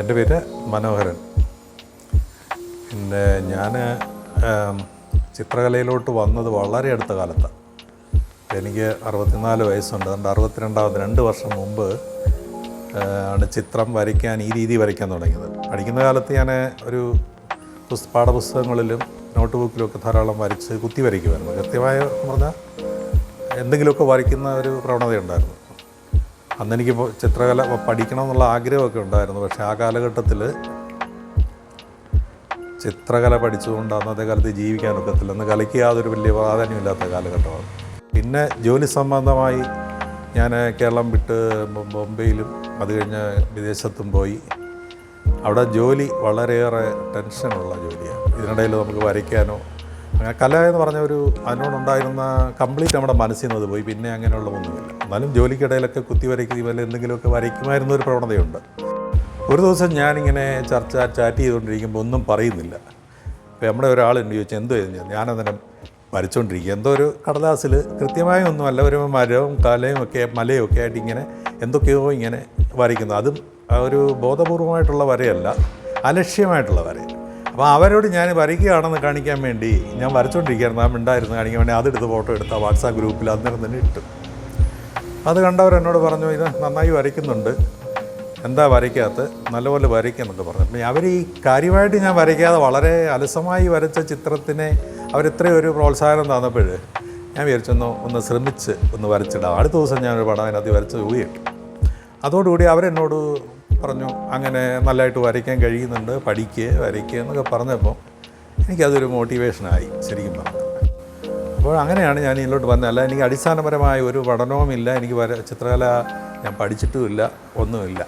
എന്റെ പേര് മനോഹരൻ. പിന്നെ ഞാൻ ചിത്രകലയിലോട്ട് വന്നത് വളരെ അടുത്ത കാലത്താണ് എനിക്ക് അറുപത്തിനാല് വയസ്സുണ്ട്. അതുകൊണ്ട് അറുപത്തിരണ്ടാമത് രണ്ട് വർഷം മുമ്പ് ആണ് ചിത്രം വരയ്ക്കാൻ ഈ രീതി വരയ്ക്കാൻ തുടങ്ങിയത്. പഠിക്കുന്ന കാലത്ത് ഞാൻ ഒരു പുസ്ത പാഠപുസ്തകങ്ങളിലും നോട്ട് ബുക്കിലുമൊക്കെ ധാരാളം വരച്ച് കുത്തി വരയ്ക്കുമായിരുന്നു കൃത്യമായ പറഞ്ഞാൽ എന്തെങ്കിലുമൊക്കെ വരയ്ക്കുന്ന ഒരു പ്രവണതയുണ്ടായിരുന്നു. അന്ന് എനിക്ക് ചിത്രകല പഠിക്കണം എന്നുള്ള ആഗ്രഹമൊക്കെ ഉണ്ടായിരുന്നു. പക്ഷെ ആ കാലഘട്ടത്തിൽ ചിത്രകല പഠിച്ചുകൊണ്ട് അന്നത്തെ കാലത്ത് ജീവിക്കാൻ ഒക്കത്തില്ല. അന്ന് കലയ്ക്ക് യാതൊരു വലിയ പ്രാധാന്യമില്ലാത്ത കാലഘട്ടമാണ്. പിന്നെ ജോലി സംബന്ധമായി ഞാൻ കേരളം വിട്ട് ബോംബെയിലും അത് കഴിഞ്ഞ് വിദേശത്തും പോയി. അവിടെ ജോലി വളരെയേറെ ടെൻഷനുള്ള ജോലിയാണ്. ഇതിനിടയിൽ നമുക്ക് വരയ്ക്കാനോ കല എന്ന് പറഞ്ഞ ഒരു അതിനോടുണ്ടായിരുന്ന കംപ്ലീറ്റ് നമ്മുടെ മനസ്സിൽ നിന്ന് അത് പോയി. പിന്നെ അങ്ങനെയുള്ള ഒന്നുമില്ല എന്നാലും ജോലിക്കിടയിലൊക്കെ കുത്തി വരയ്ക്കുക അല്ലെങ്കിൽ എന്തെങ്കിലുമൊക്കെ വരയ്ക്കുമായിരുന്ന ഒരു പ്രവണതയുണ്ട്. ഒരു ദിവസം ഞാനിങ്ങനെ ചർച്ച ചാറ്റ് ചെയ്തുകൊണ്ടിരിക്കുമ്പോൾ ഒന്നും പറയുന്നില്ല. അപ്പോൾ നമ്മുടെ ഒരാളുണ്ട് ചോദിച്ചാൽ എന്തോ ഞാനന്നേരം വരച്ചുകൊണ്ടിരിക്കുക എന്തോ ഒരു കടലാസിൽ ഒന്നും അല്ല ഒരു മരവും കലയും ഒക്കെ മലയും ഒക്കെ ആയിട്ട് ഇങ്ങനെ എന്തൊക്കെയോ ഇങ്ങനെ വരയ്ക്കുന്നത് അതും ഒരു ബോധപൂർവമായിട്ടുള്ള വരയല്ല അലക്ഷ്യമായിട്ടുള്ള വര അപ്പോൾ അവരോട് ഞാൻ വരയ്ക്കുകയാണെന്ന് കാണിക്കാൻ വേണ്ടി ഞാൻ വരച്ചുകൊണ്ടിരിക്കുകയായിരുന്നു ആ മിണ്ടായിരുന്നു കാണിക്കാൻ വേണ്ടി അതെടുത്ത് ഫോട്ടോ എടുത്ത വാട്സാപ്പ് ഗ്രൂപ്പിൽ അന്നേരം തന്നെ ഇട്ടു. അത് കണ്ടവർ എന്നോട് പറഞ്ഞു ഇത് നന്നായി വരയ്ക്കുന്നുണ്ട്. എന്താ വരയ്ക്കാത്ത നല്ലപോലെ വരയ്ക്കുന്നുണ്ട് പറഞ്ഞു. അപ്പം അവർ ഈ കാര്യമായിട്ട് ഞാൻ വരയ്ക്കാതെ വളരെ അലസമായി വരച്ച ചിത്രത്തിനെ അവരിത്രയും ഒരു പ്രോത്സാഹനം തന്നപ്പോൾ ഞാൻ വിചാരിച്ചൊന്ന് ഒന്ന് ശ്രമിച്ച് ഒന്ന് വരച്ചിടാം. അടുത്ത ദിവസം ഞാനൊരു പടം അതിനകത്ത് വരച്ച് ഊയിട്ടു അതോടുകൂടി അവരെന്നോട് പറഞ്ഞു അങ്ങനെ നല്ലതായിട്ട് വരയ്ക്കാൻ കഴിയുന്നുണ്ട് പഠിക്കുക വരയ്ക്കുക എന്നൊക്കെ പറഞ്ഞപ്പോൾ എനിക്കതൊരു മോട്ടിവേഷനായി ശരിക്കും പറഞ്ഞു. അപ്പോൾ അങ്ങനെയാണ് ഞാൻ ഇതിലോട്ട് വന്നത്. അല്ല എനിക്ക് അടിസ്ഥാനപരമായ ഒരു പഠനവുമില്ല എനിക്ക് വര ചിത്രകല ഞാൻ പഠിച്ചിട്ടുമില്ല ഒന്നുമില്ല.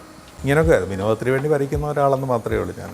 ഇങ്ങനെയൊക്കെ വിനോദത്തിന് വേണ്ടി വരയ്ക്കുന്ന ഒരാളെന്ന് മാത്രമേ ഉള്ളൂ ഞാൻ